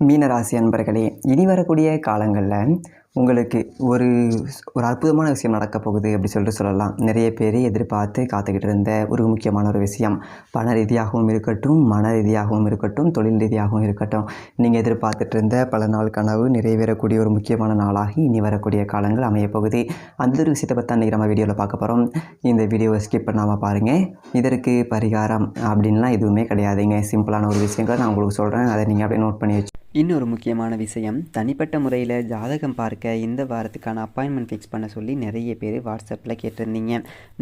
மீனராசி அன்பர்களே இனி வரக்கூடிய காலங்களில் உங்களுக்கு ஒரு ஒரு அற்புதமான விஷயம் நடக்க போகுது அப்படி சொல்லிட்டு சொல்லலாம். நிறைய பேர் எதிர்பார்த்து காத்துக்கிட்டு இருந்த ஒரு முக்கியமான ஒரு விஷயம். பண ரீதியாகவும் இருக்கட்டும் மன ரீதியாகவும் இருக்கட்டும் தொழில் ரீதியாகவும் இருக்கட்டும். நீங்கள் எதிர்பார்த்துட்டு இருந்த பல நாள் கனவு நிறைவேறக்கூடிய ஒரு முக்கியமான நாளாகி இனி வரக்கூடிய காலங்கள் அமையப்போகுது அந்த ஒரு விஷயத்தை பற்றி அன்றைக்கி நம்ம வீடியோவில் பார்க்க போகிறோம் இந்த வீடியோவை ஸ்கிப் பண்ணாமல் பாருங்கள் இதற்கு பரிகாரம் அப்படின்லாம் எதுவுமே கிடையாதுங்க. சிம்பிளான ஒரு விஷயங்களை நான் உங்களுக்கு சொல்கிறேன் அதை நீங்கள் அப்படியே நோட் பண்ணி வச்சு இன்னொரு முக்கியமான விஷயம் தனிப்பட்ட முறையில் ஜாதகம் பார்க்க இந்த வாரத்துக்கான அப்பாயின்மெண்ட் ஃபிக்ஸ் பண்ண சொல்லி நிறைய பேர் வாட்ஸ்அப்பில் கேட்டிருந்தீங்க.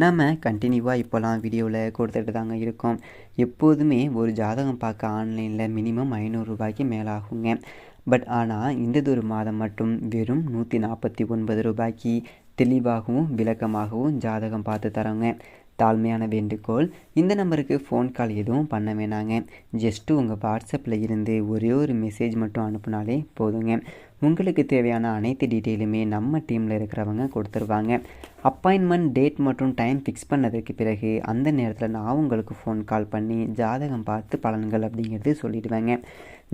நம்ம கண்டினியூவாக இப்போலாம் வீடியோவில் கொடுத்துட்டு தாங்க இருக்கோம். எப்போதுமே ஒரு ஜாதகம் பார்க்க ஆன்லைனில் மினிமம் ஐநூறுரூபாய்க்கு மேலாகுங்க. பட் ஆனால் இந்த ஒரு மாதம் மட்டும் வெறும் நூற்றி நாற்பத்தி ஒன்பது ரூபாய்க்கு தெளிவாகவும் விளக்கமாகவும் ஜாதகம் பார்த்து தரோங்க. தாழ்மையான வேண்டுகோள். இந்த நம்பருக்கு ஃபோன் கால் எதுவும் பண்ண வேணாங்க. ஜஸ்ட்டு உங்கள் வாட்ஸ்அப்பில் இருந்து ஒரே ஒரு மெசேஜ் மட்டும் அனுப்புனாலே போதுங்க. உங்களுக்கு தேவையான அனைத்து டீட்டெயிலுமே நம்ம டீமில் இருக்கிறவங்க கொடுத்துருவாங்க. அப்பாயின்மெண்ட் டேட் மற்றும் டைம் ஃபிக்ஸ் பண்ணதுக்கு பிறகு அந்த நேரத்தில் நான் உங்களுக்கு ஃபோன் கால் பண்ணி ஜாதகம் பார்த்து பலன்கள் அப்படிங்கிறது சொல்லிடுவேங்க.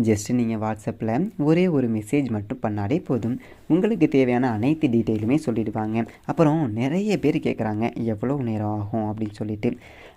ஜஸ்ட்டு நீங்கள் வாட்ஸ்அப்பில் ஒரே ஒரு மெசேஜ் மட்டும் பண்ணாலே போதும். உங்களுக்கு தேவையான அனைத்து டீட்டெயிலுமே சொல்லிடுவாங்க. அப்புறம் நிறைய பேர் கேட்குறாங்க எவ்வளோ நேரம் ஆகும்? அப்படின்னு சொல்லிட்டு.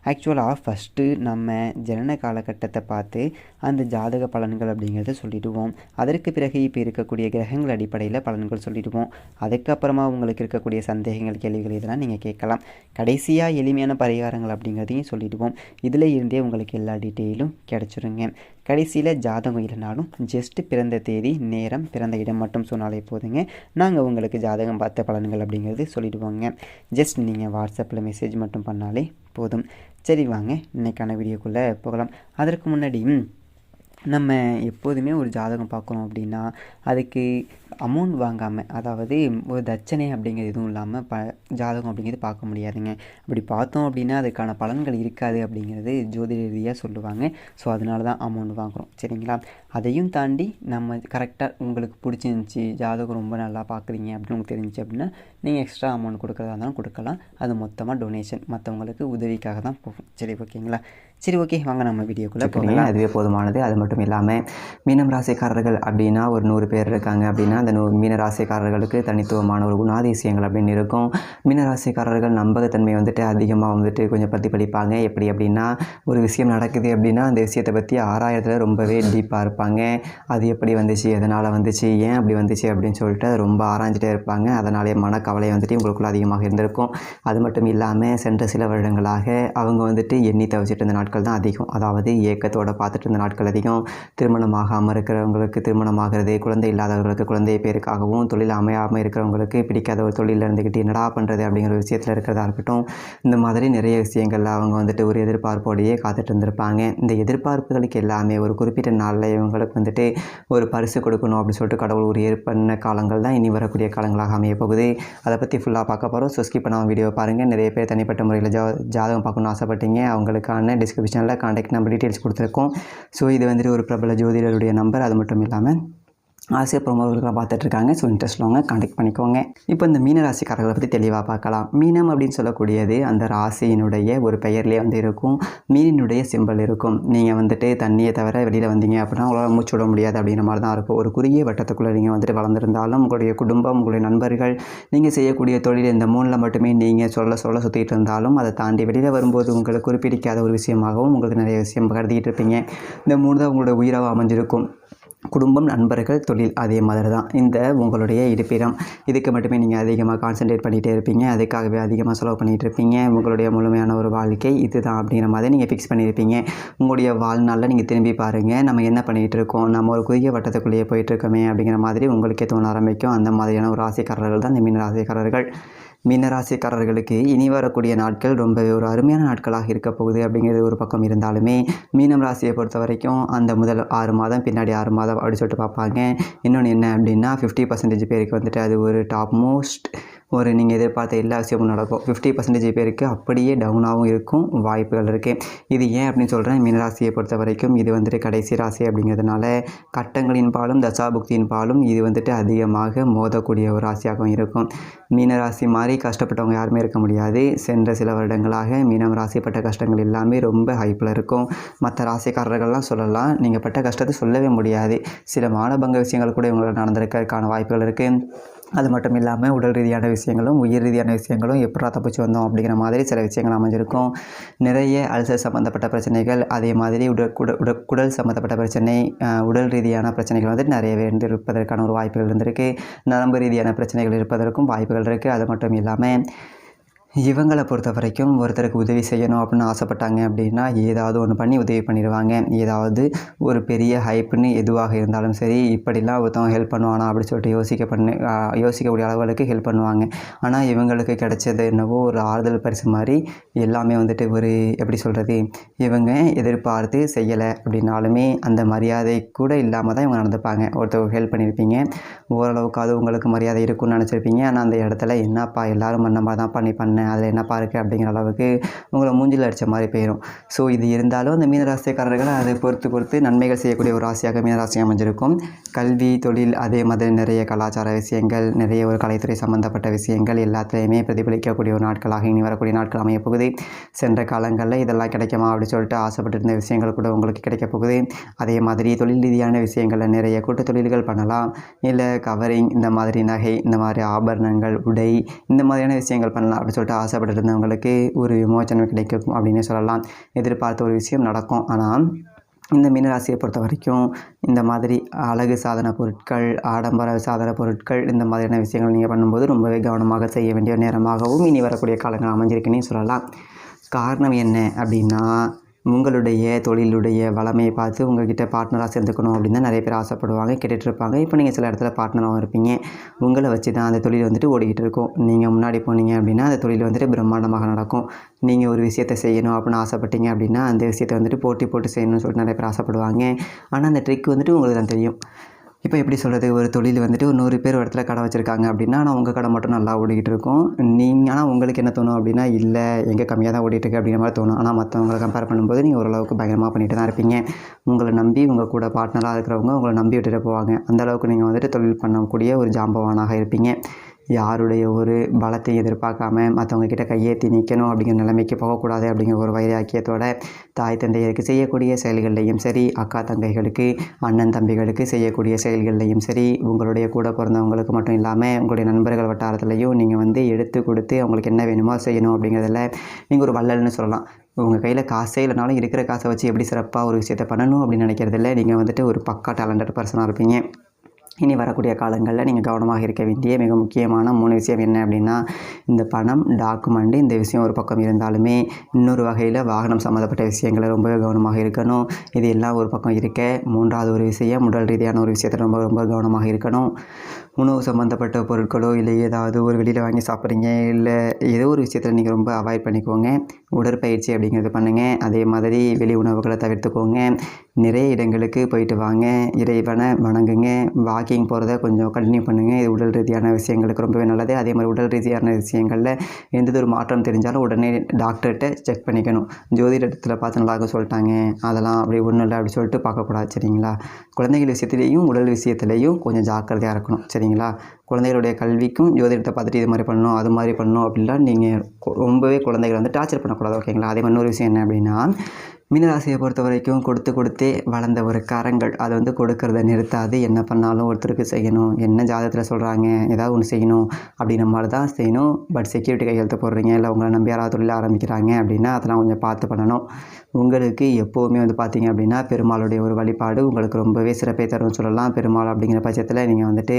ஆக்சுவலாக ஃபஸ்ட்டு நம்ம ஜனன காலகட்டத்தை பார்த்து அந்த ஜாதக பலன்கள் அப்படிங்கிறத சொல்லிடுவோம். அதற்கு பிறகு இப்போ இருக்கக்கூடிய கிரகங்கள் அடிப்படையில் பலன்கள் சொல்லிடுவோம். அதுக்கப்புறமா உங்களுக்கு இருக்கக்கூடிய சந்தேகங்கள் கேள்விகள் இதெல்லாம் நீங்கள் கேட்கலாம். கடைசியாக எளிமையான பரிகாரங்கள் அப்படிங்கிறதையும் சொல்லிடுவோம். இதில் இருந்தே உங்களுக்கு எல்லா டீட்டெயிலும் கிடச்சிருங்க. கடைசியில் ஜாதகம் இல்லைனாலும் ஜஸ்ட் பிறந்த தேதி நேரம் பிறந்த இடம் மட்டும் சொன்னாலே போதுங்க. நாங்கள் உங்களுக்கு ஜாதகம் பார்த்த பலன்கள் அப்படிங்கிறது சொல்லிடுவோங்க. ஜஸ்ட் நீங்கள் வாட்ஸ்அப்பில் மெசேஜ் மட்டும் பண்ணாலே போதும். சரி வாங்க. இன்றைக்கான வீடியோக்குள்ளே போகலாம். அதற்கு முன்னாடி நம்ம எப்போதுமே ஒரு ஜாதகம் பார்க்குறோம் அப்படின்னா அதுக்கு அமௌண்ட் வாங்காமல் அதாவது ஒரு தட்சணை அப்படிங்கிறது எதுவும் இல்லாமல் ப ஜாதகம் அப்படிங்கிறது பார்க்க முடியாதுங்க. அப்படி பார்த்தோம் அப்படின்னா அதுக்கான பலன்கள் இருக்காது அப்படிங்கிறது ஜோதிட ரீதியாக சொல்லுவாங்க. ஸோ அதனால தான் அமௌண்ட் வாங்குகிறோம் சரிங்களா? அதையும் தாண்டி நம்ம கரெக்டாக உங்களுக்கு பிடிச்சிருந்துச்சி ஜாதகம் ரொம்ப நல்லா பார்க்குறீங்க அப்படின்னு உங்களுக்கு தெரிஞ்சுச்சு அப்படின்னா நீங்கள் எக்ஸ்ட்ரா அமௌண்ட் கொடுக்குறதா இருந்தாலும் கொடுக்கலாம். அது மொத்தமாக டொனேஷன் மற்றவங்களுக்கு உதவிக்காக தான் போகும். சரி ஓகேங்களா? சரி ஓகே. வாங்க நம்ம வீடியோக்குள்ளே போகலாம். அதுவே போதுமானது. அது மட்டும் இல்லாமல் மீனம் ராசிக்காரர்கள் அப்படின்னா ஒரு நூறு பேர் இருக்காங்க அப்படின்னா அந்த மீனராசிக்காரர்களுக்கு தனித்துவமான ஒரு குணாதிசயங்கள் அப்படின்னு இருக்கும். மீனராசிக்காரர்கள் நம்பகத்தன்மை வந்துட்டு அதிகமாக வந்துட்டு கொஞ்சம் பிரதிபலிப்பாங்க. எப்படி அப்படின்னா ஒரு விஷயம் நடக்குது அப்படின்னா அந்த விஷயத்தை பற்றி ஆராயத்தில் ரொம்பவே டீப்பாக இருப்பாங்க. அது எப்படி வந்துச்சு? எதனால் வந்துச்சு? ஏன் அப்படி வந்துச்சு? அப்படின்னு சொல்லிட்டு அதை ரொம்ப ஆராய்ஞ்சிட்டே இருப்பாங்க. அதனாலே மனக்கவலை வந்துட்டு உங்களுக்குள்ள அதிகமாக இருந்திருக்கும். அது மட்டும் இல்லாமல் சென்ற சில வருடங்களாக அவங்க வந்துட்டு எண்ணி தவிச்சிட்டு இருந்த நாட்கள் தான் அதிகம். அதாவது ஏக்கத்தோட பார்த்துட்டு இருந்த நாட்கள் அதிகம். திருமணமாகாமல் இருக்கிறவங்களுக்கு திருமணமாகிறது குழந்தை இல்லாதவர்களுக்கு குழந்தை பேருக்காகவும் தொழில் அமையாமல் இருக்கிறவங்களுக்கு பிடிக்காத ஒரு தொழிலில் இருந்துக்கிட்டு என்னடா பண்ணுறது அப்படிங்கிற ஒரு விஷயத்தில் இருக்கிறதா இருக்கட்டும் இந்த மாதிரி நிறைய விஷயங்கள்ல அவங்க வந்துட்டு ஒரு எதிர்பார்ப்போடையே காத்துட்டு இருந்திருப்பாங்க. இந்த எதிர்பார்ப்புகளுக்கு எல்லாமே ஒரு குறிப்பிட்ட நாளில் இவங்களுக்கு வந்துட்டு ஒரு பரிசு கொடுக்கணும் அப்படின்னு சொல்லிட்டு கடவுள் ஒரு ஏற்பண்ண காலங்கள் தான் இனி வரக்கூடிய காலங்களாக அமைய போகுது. அதை பற்றி ஃபுல்லாக பார்க்க போகிறோம் ஸோ ஸ்கிப் பண்ணாமல் வீடியோ பாருங்கள் நிறைய பேர் தனிப்பட்ட முறையில் ஜா ஜாதகம் பார்க்கணும்னு ஆசைப்பட்டீங்க. அவங்களுக்கான டிஸ்கிரிப்ஷனில் காண்டாக்ட் நம்பர் டீட்டெயில்ஸ் கொடுத்துருக்கோம். ஸோ இது வந்துட்டு ஒரு பிரபல ஜோதிடருடைய நம்பர் அது மட்டும் இல்லாமல் ஆசிய பிரமுகர்கள்லாம் பார்த்துட்ருக்காங்க. ஸோ இன்ட்ரெஸ்ட் உள்ளவங்க காண்டாக்ட் பண்ணிக்கோங்க. இப்போ இந்த மீன ராசிக்காரர்களை பற்றி தெளிவாக பார்க்கலாம். மீனம் அப்படின்னு சொல்லக்கூடியது அந்த ராசியினுடைய ஒரு பெயர்லேயே வந்து இருக்கும். மீனினுடைய சிம்பிள் இருக்கும். நீங்கள் வந்துட்டு தண்ணியை தவிர வெளியில் வந்தீங்க அப்படின்னா உங்களால் மூச்சு விட முடியாது அப்படிங்கிற மாதிரி தான் இருக்கும். ஒரு குறுகிய வட்டத்துக்குள்ளே நீங்கள் வந்துட்டு வளர்ந்துருந்தாலும் உங்களுடைய குடும்பம் உங்களுடைய நண்பர்கள் நீங்கள் செய்யக்கூடிய தொழில் இந்த மூணில் மட்டுமே நீங்கள் சொல்ல சொல்ல சுற்றிட்டு இருந்தாலும் அதை தாண்டி வெளியில் வரும்போது உங்களுக்கு குறிப்பிடிக்காத ஒரு விஷயமாகவும் உங்களுக்கு நிறைய விஷயம் கருதிக்கிட்டு இருப்பீங்க. இந்த மூணு தான் உங்களுடைய உயிராக அமைஞ்சிருக்கும். குடும்பம் நண்பர்கள் தொழில் அதே மாதிரி தான். இந்த உங்களுடைய இருப்பிடம். இதுக்கு மட்டுமே நீங்கள் அதிகமாக கான்சென்ட்ரேட் பண்ணிகிட்டே இருப்பீங்க. அதுக்காகவே அதிகமாக செலவு பண்ணிகிட்டு இருப்பீங்க. உங்களுடைய முழுமையான ஒரு வாழ்க்கை இதுதான் அப்படிங்கிற மாதிரி நீங்கள் ஃபிக்ஸ் பண்ணியிருப்பீங்க உங்களுடைய வாழ்நாளில் நீங்கள் திரும்பி பாருங்கள் நம்ம என்ன பண்ணிகிட்டு இருக்கோம்? நம்ம ஒரு குறுகிய வட்டத்துக்குள்ளேயே போயிட்டுருக்கோமே அப்படிங்கிற மாதிரி உங்களுக்கே தோண ஆரம்பிக்கும். அந்த மாதிரியான ஒரு ராசிக்காரர்கள் தான் இந்த மீன ராசிக்காரர்கள் மீனராசிக்காரர்களுக்கு இனி வரக்கூடிய நாட்கள் ரொம்பவே ஒரு அருமையான நாட்களாக இருக்க போகுது அப்படிங்கிறது ஒரு பக்கம் இருந்தாலுமே மீனம் ராசியை பொறுத்த வரைக்கும் அந்த முதல் ஆறு மாதம் பின்னாடி ஆறு மாதம் அப்படி சொல்லிட்டு பார்ப்பாங்க. இன்னொன்று என்ன அப்படின்னா ஃபிஃப்டி பர்சன்டேஜ் பேருக்கு வந்துட்டு அது ஒரு டாப் மோஸ்ட் ஒரு நீங்கள் எதிர்பார்த்த எல்லா விஷயமும் நடக்கும். ஃபிஃப்டி பர்சன்டேஜ் பேருக்கு அப்படியே டவுனாகவும் இருக்கும் வாய்ப்புகள் இருக்குது இது ஏன் அப்படின்னு சொல்கிறேன் மீனராசியை பொறுத்த வரைக்கும் இது வந்துட்டு கடைசி ராசி அப்படிங்கிறதுனால கட்டங்களின் பாலும் தசாபுக்தியின் பாலும் இது வந்துட்டு அதிகமாக மோதக்கூடிய ஒரு ராசியாகவும் இருக்கும். மீனராசி மாதிரி கஷ்டப்பட்டவங்க யாருமே இருக்க முடியாது. சென்ற சில வருடங்களாக மீனம் ராசிப்பட்ட கஷ்டங்கள் எல்லாமே ரொம்ப ஹைப்பில் இருக்கும். மற்ற ராசிக்காரர்கள்லாம் சொல்லலாம் நீங்கள் பட்ட கஷ்டத்தை சொல்லவே முடியாது. சில மானபங்க விஷயங்கள் கூட இவங்களால் நடந்திருக்கிறதுக்கான வாய்ப்புகள் இருக்குது அது மட்டும் இல்லாமல் உடல் ரீதியான விஷயங்களும் உயிர் ரீதியான விஷயங்களும் எப்படா தப்பிச்சு வந்தோம் அப்படிங்கிற மாதிரி சில விஷயங்கள் அமைஞ்சிருக்கும். நிறைய அல்சர் சம்மந்தப்பட்ட பிரச்சனைகள் அதே மாதிரி உடல் குட உட குடல் சம்மந்தப்பட்ட பிரச்சனை உடல் ரீதியான பிரச்சனைகள் வந்து நிறையவே இருப்பதற்கான ஒரு வாய்ப்புகள் இருந்திருக்கு. நரம்பு ரீதியான பிரச்சனைகள் இருப்பதற்கும் வாய்ப்புகள் இருக்குது அது மட்டும் இல்லாமல் இவங்களை பொறுத்த வரைக்கும் ஒருத்தருக்கு உதவி செய்யணும் அப்படின்னு ஆசைப்பட்டாங்க அப்படின்னா ஏதாவது ஒன்று பண்ணி உதவி பண்ணிடுவாங்க. ஏதாவது ஒரு பெரிய ஹைப்புன்னு எதுவாக இருந்தாலும் சரி இப்படிலாம் ஒருத்தவங்க ஹெல்ப் பண்ணுவானா அப்படின்னு சொல்லிட்டு யோசிக்க பண்ணு யோசிக்கக்கூடிய அளவுக்கு ஹெல்ப் பண்ணுவாங்க. ஆனால் இவங்களுக்கு கிடைச்சது என்னவோ ஒரு ஆறுதல் பரிசு மாதிரி எல்லாமே வந்துட்டு ஒரு எப்படி சொல்கிறது இவங்க எதிர்பார்த்து செய்யலை அப்படின்னாலுமே அந்த மரியாதை கூட இல்லாமல் தான் இவங்க நடந்துப்பாங்க. ஒருத்தவங்க ஹெல்ப் பண்ணியிருப்பீங்க ஓரளவுக்காவது உங்களுக்கு மரியாதை இருக்கும்னு நினச்சிருப்பீங்க. ஆனால் அந்த இடத்துல என்னப்பா எல்லாரும் பண்ண மாதிரி தான் பண்ணி பண்ணேன் அதில் என்னப்பா இருக்குது அப்படிங்கிற அளவுக்கு உங்களை மூஞ்சில் அடித்த மாதிரி போயிடும் ஸோ இது இருந்தாலும் அந்த மீனராசிக்காரர்கள் அதை பொறுத்து பொறுத்து நன்மைகள் செய்யக்கூடிய ஒரு ராசியாக மீனராசி அமைஞ்சிருக்கும். கல்வி தொழில் அதே மாதிரி நிறைய கலாச்சார விஷயங்கள் நிறைய ஒரு கலைத்துறை சம்மந்தப்பட்ட விஷயங்கள் எல்லாத்துலேயுமே பிரதிபலிக்கக்கூடிய ஒரு நாட்களாக இனி வரக்கூடிய நாட்கள் அமைய போகுது. சென்ற காலங்களில் இதெல்லாம் கிடைக்குமா அப்படின்னு சொல்லிட்டு ஆசைப்பட்டு இருந்த விஷயங்கள் கூட உங்களுக்கு கிடைக்க போகுது. அதே மாதிரி தொழில் ரீதியான விஷயங்களில் நிறைய கூட்டு தொழில்கள் பண்ணலாம். இல்லை கவரிங் இந்த மாதிரி நகை இந்த மாதிரி ஆபரணங்கள் உடை இந்த மாதிரியான விஷயங்கள் பண்ணலாம் அப்படின்னு சொல்லிட்டு ஆசைப்பட்டு இருந்தவங்களுக்கு ஒரு விமோச்சனம் கிடைக்கும் அப்படின்னே சொல்லலாம். எதிர்பார்த்த ஒரு விஷயம் நடக்கும். ஆனால் இந்த மீனராசியை பொறுத்த வரைக்கும் இந்த மாதிரி அழகு சாதன பொருட்கள் ஆடம்பர சாதன பொருட்கள் இந்த மாதிரியான விஷயங்கள் நீங்கள் பண்ணும்போது ரொம்பவே கவனமாக செய்ய வேண்டிய நேரமாகவும் இனி வரக்கூடிய காலங்கள் அமைஞ்சிருக்குன்னே சொல்லலாம். காரணம் என்ன அப்படின்னா உங்களுடைய தொழிலுடைய வளமையை பார்த்து உங்ககிட்ட பார்ட்னராக சேர்ந்துக்கணும் அப்படின்னு தான் நிறைய பேர் ஆசைப்படுவாங்க கேட்டுட்டு இருப்பாங்க இப்போ நீங்கள் சில இடத்துல பார்ட்னராகவும் இருப்பீங்க. உங்களை வச்சு தான் அந்த தொழில் வந்துட்டு ஓடிக்கிட்டு இருக்கும். நீங்கள் முன்னாடி போனீங்க அப்படின்னா அந்த தொழில் வந்துட்டு பிரம்மாண்டமாக நடக்கும். நீங்கள் ஒரு விஷயத்தை செய்யணும் அப்படின்னு ஆசைப்பட்டீங்க அப்படின்னா அந்த விஷயத்தை வந்துட்டு போட்டி போட்டு செய்யணும்னு சொல்லிட்டு நிறைய பேர் ஆசைப்படுவாங்க. ஆனால் அந்த ட்ரிக் வந்துட்டு உங்களுக்கு தான் தெரியும். இப்போ எப்படி சொல்கிறது ஒரு தொழில் வந்துட்டு ஒரு நூறு பேர் ஒரு இடத்துல கடை வச்சுருக்காங்க அப்படின்னா ஆனால் உங்கள் கடை மட்டும் நல்லா ஓடிக்கிட்டு இருக்கும். நீங்கள் ஆனால் உங்களுக்கு என்ன தோணும் அப்படின்னா இல்லை எங்கே கம்மியாக தான் ஓடிட்டுருக்கு அப்படிங்கிற மாதிரி தோணும். ஆனால் மற்றவங்களை கம்பேர் பண்ணும்போது நீங்கள் ஓரளவுக்கு பயங்கரமாக பண்ணிட்டு தான் இருப்பீங்க. உங்களை நம்பி உங்கள் கூட பார்ட்னராக இருக்கிறவங்க உங்களை நம்பி விட்டுட்டு போவாங்க. அந்த அளவுக்கு நீங்கள் வந்துட்டு தொழில் பண்ணக்கூடிய ஒரு ஜாம்பவானாக இருப்பீங்க. யாருடைய ஒரு பலத்தை எதிர்பார்க்காம மற்றவங்க கிட்ட கையேற்றி நிற்கணும் அப்படிங்கிற நிலைமைக்கு போகக்கூடாது அப்படிங்கிற ஒரு வைராக்கியத்தோட தாய் தந்தையருக்கு செய்யக்கூடிய செயல்கள்லையும் சரி அக்கா தங்கைகளுக்கு அண்ணன் தம்பிகளுக்கு செய்யக்கூடிய செயல்கள்லையும் சரி உங்களுடைய கூட பிறந்தவங்களுக்கு மட்டும் இல்லாமல் உங்களுடைய நண்பர்கள் வட்டாரத்துலையும் நீங்கள் வந்து எடுத்து கொடுத்து அவங்களுக்கு என்ன வேணுமோ செய்யணும் அப்படிங்கிறதுல நீங்கள் ஒரு வள்ளல்னு சொல்லலாம். உங்கள் கையில் காசே இல்லைனாலும் இருக்கிற காசை வச்சு எப்படி சிறப்பாக ஒரு விஷயத்தை பண்ணணும் அப்படின்னு நினைக்கிறதில்ல. நீங்கள் வந்துட்டு ஒரு பக்கா டேலண்டட் பர்சனாக இருப்பீங்க. இனி வரக்கூடிய காலங்களில் நீங்கள் கவனமாக இருக்க வேண்டிய மிக முக்கியமான மூணு விஷயம் என்ன அப்படின்னா இந்த பணம் டாக்குமெண்ட் இந்த விஷயம் ஒரு பக்கம் இருந்தாலுமே இன்னொரு வகையில் வாகனம் சம்மந்தப்பட்ட விஷயங்களை ரொம்ப கவனமாக இருக்கணும். இது எல்லாம் ஒரு பக்கம் இருக்க மூன்றாவது ஒரு விஷயம் உடல் ரீதியான ஒரு விஷயத்தை ரொம்ப ரொம்ப கவனமாக இருக்கணும். உணவு சம்மந்தப்பட்ட பொருட்களோ இல்லை ஏதாவது ஒரு வெளியில் வாங்கி சாப்பிட்றீங்க இல்லை ஏதோ ஒரு விஷயத்தில் நீங்கள் ரொம்ப அவாய்ட் பண்ணிக்கோங்க. உடற்பயிற்சி அப்படிங்கிறது பண்ணுங்கள் அதே மாதிரி வெளி உணவுகளை தவிர்த்துக்கோங்க. நிறைய இடங்களுக்கு போயிட்டு வாங்க. இறைவனை வணங்குங்க. வாக்கிங் போகிறத கொஞ்சம் கண்டினியூ பண்ணுங்கள் இது உடல் ரீதியான விஷயங்களுக்கு ரொம்பவே நல்லது. அதே மாதிரி உடல் ரீதியான விஷயங்களில் எந்த ஒரு மாற்றம் தெரிஞ்சாலும் உடனே டாக்டர்கிட்ட செக் பண்ணிக்கணும். ஜோதிடத்தில் பார்த்து நல்லாக சொல்லிட்டாங்க. அதெல்லாம் அப்படி ஒன்றும் இல்லை அப்படி சொல்லிட்டு பார்க்கக்கூடாது சரிங்களா? குழந்தைகள் விஷயத்துலேயும் உடல் விஷயத்துலேயும் கொஞ்சம் ஜாக்கிரதையாக இருக்கணும் சரிங்களா? குழந்தைகளுடைய கல்விக்கும் ஜோதிடத்தை பார்த்துட்டு இது மாதிரி பண்ணணும் அது மாதிரி பண்ணணும் அப்படின்லாம் நீங்கள் ரொம்பவே குழந்தைகளை வந்து டார்ச்சர் பண்ணக்கூடாது ஓகேங்களா அதே மாதிரி இன்னொரு விஷயம் என்ன அப்படின்னா மீனராசியை பொறுத்த வரைக்கும் கொடுத்து கொடுத்தே வளர்ந்த ஒரு கரங்கள் அது வந்து கொடுக்கறத நிறுத்தாது. என்ன பண்ணாலும் ஒருத்தருக்கு செய்யணும். என்ன ஜாதகத்தில் சொல்கிறாங்க ஏதாவது ஒன்று செய்யணும் அப்படின்ற மாதிரி தான் செய்யணும். பட் செக்யூரிட்டி கையெழுத்து போடுறீங்க இல்லை உங்களை நம்பி யாராவது தொழில் ஆரம்பிக்கிறாங்க அப்படின்னா அதெல்லாம் கொஞ்சம் பார்த்து பண்ணணும். உங்களுக்கு எப்போவுமே வந்து பார்த்தீங்க அப்படின்னா பெருமாளுடைய ஒரு வழிபாடு உங்களுக்கு ரொம்பவே சிறப்பை தரும்னு சொல்லலாம். பெருமாள் அப்படிங்கிற பட்சத்தில் நீங்கள் வந்துட்டு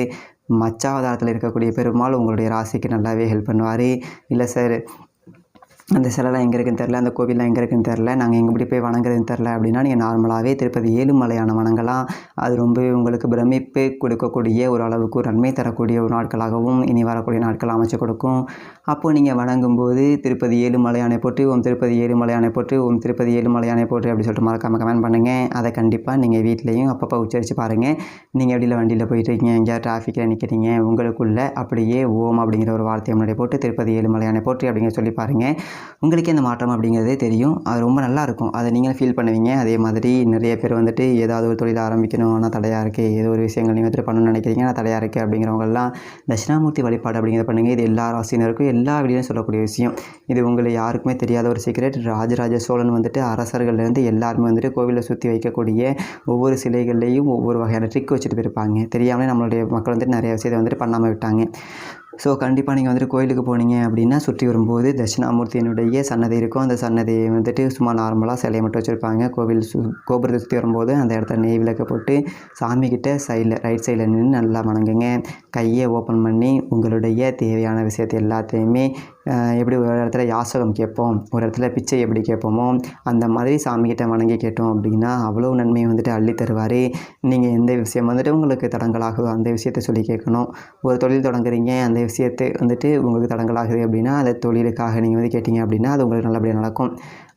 மச்சாவதாரத்தில் இருக்கக்கூடிய பெருமாள் உங்களுடைய ராசிக்கு நல்லாவே ஹெல்ப் பண்ணுவார். இல்லை சார் அந்த சிலைலாம் எங்கே இருக்குன்னு தெரில அந்த கோவிலெலாம் எங்கே இருக்குன்னு தெரில நாங்கள் எங்கே இப்படி போய் வணங்குறதுன்னு தெரில அப்படின்னா நீங்கள் நார்மலாகவே திருப்பதி ஏழுமலையான வணங்கலாம். அது ரொம்பவே உங்களுக்கு பிரமிப்பு கொடுக்கக்கூடிய ஒரு அளவுக்கு ஒரு நன்மை தரக்கூடிய ஒரு நாட்களாகவும் இனி வரக்கூடிய நாட்கள் அமைச்சு கொடுக்கும். அப்போது நீங்கள் வணங்கும்போது திருப்பதி ஏழுமலையானை போட்டு ஓம் திருப்பதி ஏழுமலையானை போட்டு ஓம் திருப்பதி ஏழுமலையானை போட்டு அப்படி சொல்லிட்டு மறக்காமல் கமெண்ட் பண்ணுங்கள் அதை கண்டிப்பாக நீங்கள் வீட்லேயும் அப்பப்போ உச்சரித்து பாருங்கள் நீங்கள் எப்படியில் வண்டியில் போயிட்டுருக்கீங்க எங்கேயா டிராஃபிக்கில் நிற்கிறீங்க உங்களுக்குள்ள அப்படியே ஓம் அப்படிங்கிற ஒரு வார்த்தையை முன்னாடி போட்டு திருப்பதி ஏழுமலையானை போட்டு அப்படிங்கிற சொல்லி பாருங்கள் உங்களுக்கே இந்த மாற்றம் அப்படிங்கிறதே தெரியும். அது ரொம்ப நல்லாயிருக்கும் அதை நீங்களும் ஃபீல் பண்ணுவீங்க. அதே மாதிரி நிறைய பேர் வந்துட்டு ஏதாவது ஒரு தொழில் ஆரம்பிக்கணும் ஆனால் தடையாக இருக்குது ஏதோ ஒரு விஷயங்கள் நீங்கள் வந்துட்டு பண்ணணும்னு நினைக்கிறீங்க ஆனால் தடையாக இருக்குது அப்படிங்கிறவங்கெல்லாம் தட்சிணாமூர்த்தி வழிபாடு அப்படிங்கிறத பண்ணுங்கள் இது எல்லா ராசினருக்கும் எல்லா வீடியோலையும் சொல்லக்கூடிய விஷயம். இது உங்களை யாருக்குமே தெரியாத ஒரு சீக்ரெட் ராஜராஜ சோழன் வந்துட்டு அரசர்கள்லேருந்து எல்லாருமே வந்துட்டு கோவிலை சுற்றி வைக்கக்கூடிய ஒவ்வொரு சிலைகள்லேயும் ஒவ்வொரு வகையான ட்ரிக் வச்சுட்டு போயிருப்பாங்க. தெரியாமலே நம்மளுடைய மக்கள் வந்துட்டு நிறைய விஷயத்தை வந்துட்டு பண்ணாமல் விட்டாங்க. ஸோ கண்டிப்பாக நீங்கள் வந்துட்டு கோயிலுக்கு போனீங்க அப்படின்னா சுற்றி வரும்போது தட்சிணாமூர்த்தியினுடைய சன்னதி இருக்கும். அந்த சன்னதியை வந்துட்டு சும்மா நார்மலாக சிலையை மட்டும் வச்சுருப்பாங்க. கோவில் சு கோபுரத்தை சுற்றி வரும்போது அந்த இடத்துல நெய் விளக்க போட்டு சாமிக்கிட்ட சைடில் ரைட் சைடில் நின்று நல்லா வணங்குங்க. கையை ஓப்பன் பண்ணி உங்களுடைய தேவையான விஷயத்தை எல்லாத்தையுமே எப்படி ஒரு இடத்துல யாசகம் கேட்போம் ஒரு இடத்துல பிச்சை எப்படி கேட்போமோ அந்த மாதிரி சாமிக்கிட்ட வணங்கி கேட்டோம் அப்படின்னா அவ்வளோ நன்மையை வந்துட்டு அள்ளி தருவார். நீங்கள் எந்த விஷயம் வந்துட்டு உங்களுக்கு தடங்கலாகுதோ அந்த விஷயத்தை சொல்லி கேட்கணும். ஒரு தொழில் தொடங்குறீங்க அந்த விஷயத்தை வந்துட்டு உங்களுக்கு தடங்கலாகுது அப்படின்னா அந்த தொழிலுக்காக நீங்கள் வந்து கேட்டிங்க அப்படின்னா அது உங்களுக்கு நல்லபடியாக நடக்கும்.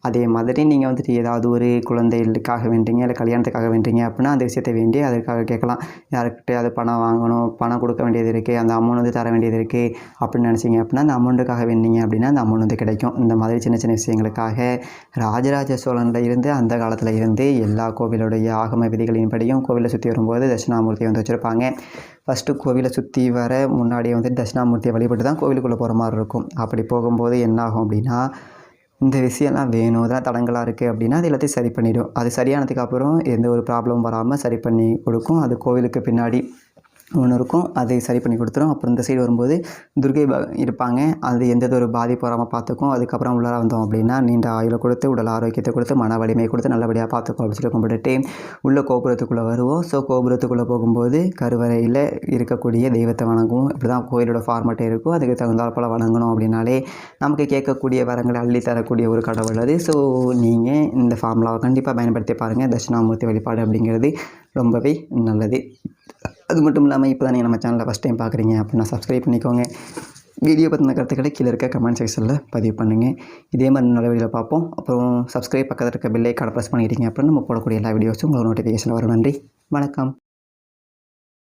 அதே மாதிரி நீங்கள் வந்துட்டு ஏதாவது ஒரு குழந்தைகளுக்காக வேண்டீங்க இல்லை கல்யாணத்துக்காக வேண்டீங்க அப்படின்னா அந்த விஷயத்தை வேண்டி அதற்காக கேட்கலாம். யாருக்கிட்ட அது பணம் வாங்கணும் பணம் கொடுக்க வேண்டியது இருக்குது அந்த அமௌண்ட் வந்து தர வேண்டியது இருக்குது அப்படின்னு நினச்சிங்க அப்படின்னா அந்த அமௌண்ட்டுக்காக வேண்டிங்க அப்படின்னா அந்த அமௌண்ட் வந்து கிடைக்கும். இந்த மாதிரி சின்ன சின்ன விஷயங்களுக்காக ராஜராஜ சோழனில் இருந்து அந்த காலத்தில் இருந்து எல்லா கோவிலுடைய ஆகம விதிகளின்படியும் கோவிலை சுற்றி வரும்போது தட்சிணாமூர்த்தியை வந்து வச்சுருப்பாங்க. ஃபஸ்ட்டு கோவிலை சுற்றி வர முன்னாடியே வந்து தட்சிணாமூர்த்தியை வழிபட்டு தான் கோவிலுக்குள்ளே போகிற மாதிரி இருக்கும். அப்படி போகும்போது என்ன ஆகும் அப்படின்னா இந்த விஷயம்லாம் வேணும் இதெல்லாம் தடங்களாக இருக்குது அப்படின்னா அது எல்லாத்தையும் சரி பண்ணிவிடும் அது சரியானதுக்கப்புறம் எந்த ஒரு ப்ராப்ளமும் வராமல் சரி பண்ணி கொடுக்கும். அது கோவிலுக்கு பின்னாடி ஒன்று இருக்கும். அதை சரி பண்ணி கொடுத்துரும். அப்புறம் இந்த சைடு வரும்போது துர்கை இருப்பாங்க. அது எந்த ஒரு பாதிப்பு வராமல் பார்த்துக்கும். அதுக்கப்புறம் உள்ளார வந்தோம் அப்படின்னா நீண்ட ஆயுளை கொடுத்து உடல் ஆரோக்கியத்தை கொடுத்து மன வலிமையை கொடுத்து நல்லபடியாக பார்த்துக்கும் அப்படின்னு சொல்லி கும்பிட்டுட்டு உள்ள கோபுரத்துக்குள்ளே வருவோம். ஸோ கோபுரத்துக்குள்ளே போகும்போது கருவறையில் இருக்கக்கூடிய தெய்வத்தை வணங்குவோம். இப்படி தான் கோயிலோட ஃபார்மேட்டே இருக்கும். அதுக்கு தகுந்தால் போல் வணங்கணும் அப்படின்னாலே நமக்கு கேட்கக்கூடிய வரங்களை அள்ளி தரக்கூடிய ஒரு கடவுள் அது. ஸோ நீங்கள் இந்த ஃபார்முலாவை கண்டிப்பாக பயன்படுத்தி பாருங்கள் தட்சிணாமூர்த்தி வழிபாடு அப்படிங்கிறது ரொம்பவே நல்லது. அது மட்டும் இல்லாமல் இப்போ தான் நம்ம சேனலை ஃபஸ்ட் டைம் பார்க்குறீங்க அப்படின்னா சப்ஸ்கிரைப் பண்ணிக்கோங்க. வீடியோ பற்றின கருத்துக்களை கீழே இருக்க கமெண்ட் செக்ஷனில் பதிவு பண்ணுங்கள் இதே மாதிரி நல்ல வீடியோவில் பார்ப்போம். அப்புறம் சப்ஸ்கிரைப் பக்கத்தில் இருக்க பில்லை கடை ப்ரெஸ் பண்ணிக்கிட்டீங்க அப்படின்னு நம்ம போடக்கூடிய எல்லா வீடியோஸும் உங்களுக்கு நோட்டிஃபிகேஷன் வரும். நன்றி. வணக்கம்.